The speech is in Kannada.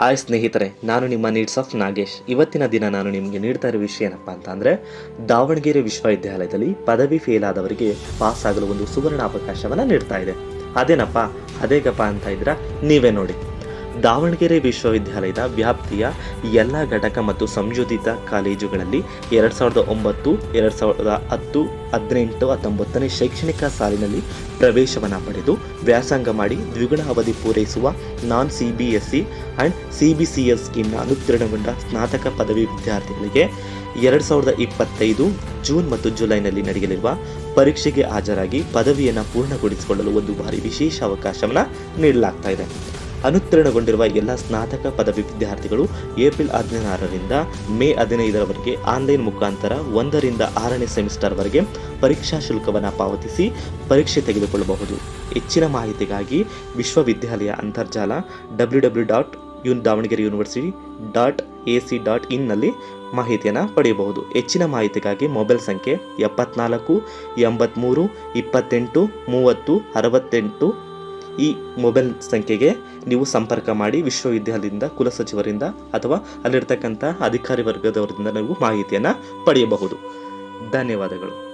ಹಾಯ್ ಸ್ನೇಹಿತರೆ, ನಾನು ನಿಮ್ಮ ನೀಡ್ಸ್ ಆಫ್ ನಾಗೇಶ್. ಇವತ್ತಿನ ದಿನ ನಾನು ನಿಮಗೆ ನೀಡ್ತಾ ಇರೋ ವಿಷಯ ಏನಪ್ಪ ಅಂತ ಅಂದರೆ ದಾವಣಗೆರೆ ವಿಶ್ವವಿದ್ಯಾಲಯದಲ್ಲಿ ಪದವಿ ಫೇಲ್ ಆದವರಿಗೆ ಪಾಸ್ ಆಗಲು ಒಂದು ಸುವರ್ಣ ಅವಕಾಶವನ್ನು ನೀಡ್ತಾ ಇದೆ. ಅದೇನಪ್ಪ? ಅದೇಗಪ್ಪ ಅಂತ ಇದ್ರ ನೀವೇ ನೋಡಿ. ದಾವಣಗೆರೆ ವಿಶ್ವವಿದ್ಯಾಲಯದ ವ್ಯಾಪ್ತಿಯ ಎಲ್ಲ ಘಟಕ ಮತ್ತು ಸಂಯೋಜಿತ ಕಾಲೇಜುಗಳಲ್ಲಿ ಎರಡು ಸಾವಿರದ ಒಂಬತ್ತು, ಎರಡು ಸಾವಿರದ ಹತ್ತು, ಹದಿನೆಂಟು, ಹತ್ತೊಂಬತ್ತನೇ ಶೈಕ್ಷಣಿಕ ಸಾಲಿನಲ್ಲಿ ಪ್ರವೇಶವನ್ನು ಪಡೆದು ವ್ಯಾಸಂಗ ಮಾಡಿ ದ್ವಿಗುಣ ಅವಧಿ ಪೂರೈಸುವ non C B S C and C B C S ಸ್ಕೀಮ್ನ ಅನುತ್ತೀರ್ಣಗೊಂಡ ಸ್ನಾತಕ ಪದವಿ ವಿದ್ಯಾರ್ಥಿಗಳಿಗೆ ಎರಡು ಸಾವಿರದ ಇಪ್ಪತ್ತೈದು ಜೂನ್ ಮತ್ತು ಜುಲೈನಲ್ಲಿ ನಡೆಯಲಿರುವ ಪರೀಕ್ಷೆಗೆ ಹಾಜರಾಗಿ ಪದವಿಯನ್ನು ಪೂರ್ಣಗೊಳಿಸಿಕೊಳ್ಳಲು ಒಂದು ಬಾರಿ ವಿಶೇಷ ಅವಕಾಶವನ್ನು ನೀಡಲಾಗ್ತಾ ಇದೆ. ಅನುತ್ತೀರ್ಣಗೊಂಡಿರುವ ಎಲ್ಲ ಸ್ನಾತಕ ಪದವಿ ವಿದ್ಯಾರ್ಥಿಗಳು ಏಪ್ರಿಲ್ ಹದಿನಾರರಿಂದ ಮೇ ಹದಿನೈದರವರೆಗೆ ಆನ್ಲೈನ್ ಮುಖಾಂತರ ಒಂದರಿಂದ ಆರನೇ ಸೆಮಿಸ್ಟರ್ವರೆಗೆ ಪರೀಕ್ಷಾ ಶುಲ್ಕವನ್ನು ಪಾವತಿಸಿ ಪರೀಕ್ಷೆ ತೆಗೆದುಕೊಳ್ಳಬಹುದು. ಹೆಚ್ಚಿನ ಮಾಹಿತಿಗಾಗಿ ವಿಶ್ವವಿದ್ಯಾಲಯ ಅಂತರ್ಜಾಲ W W dot ಯುನ್ Davangere university dot A C dot ಇನ್ನಲ್ಲಿ ಮಾಹಿತಿಯನ್ನು ಪಡೆಯಬಹುದು. ಹೆಚ್ಚಿನ ಮಾಹಿತಿಗಾಗಿ ಮೊಬೈಲ್ ಸಂಖ್ಯೆ ಎಪ್ಪತ್ನಾಲ್ಕು ಎಂಬತ್ತ್ಮೂರು ಇಪ್ಪತ್ತೆಂಟು, ಮೂವತ್ತು, ಅರವತ್ತೆಂಟು ಈ ಮೊಬೈಲ್ ಸಂಖ್ಯೆಗೆ ನೀವು ಸಂಪರ್ಕ ಮಾಡಿ ವಿಶ್ವವಿದ್ಯಾಲಯದಿಂದ ಕುಲಸಚಿವರಿಂದ ಅಥವಾ ಅಲ್ಲಿರ್ತಕ್ಕಂಥ ಅಧಿಕಾರಿ ವರ್ಗದವರಿಂದ ನೀವು ಮಾಹಿತಿಯನ್ನು ಪಡೆಯಬಹುದು. ಧನ್ಯವಾದಗಳು.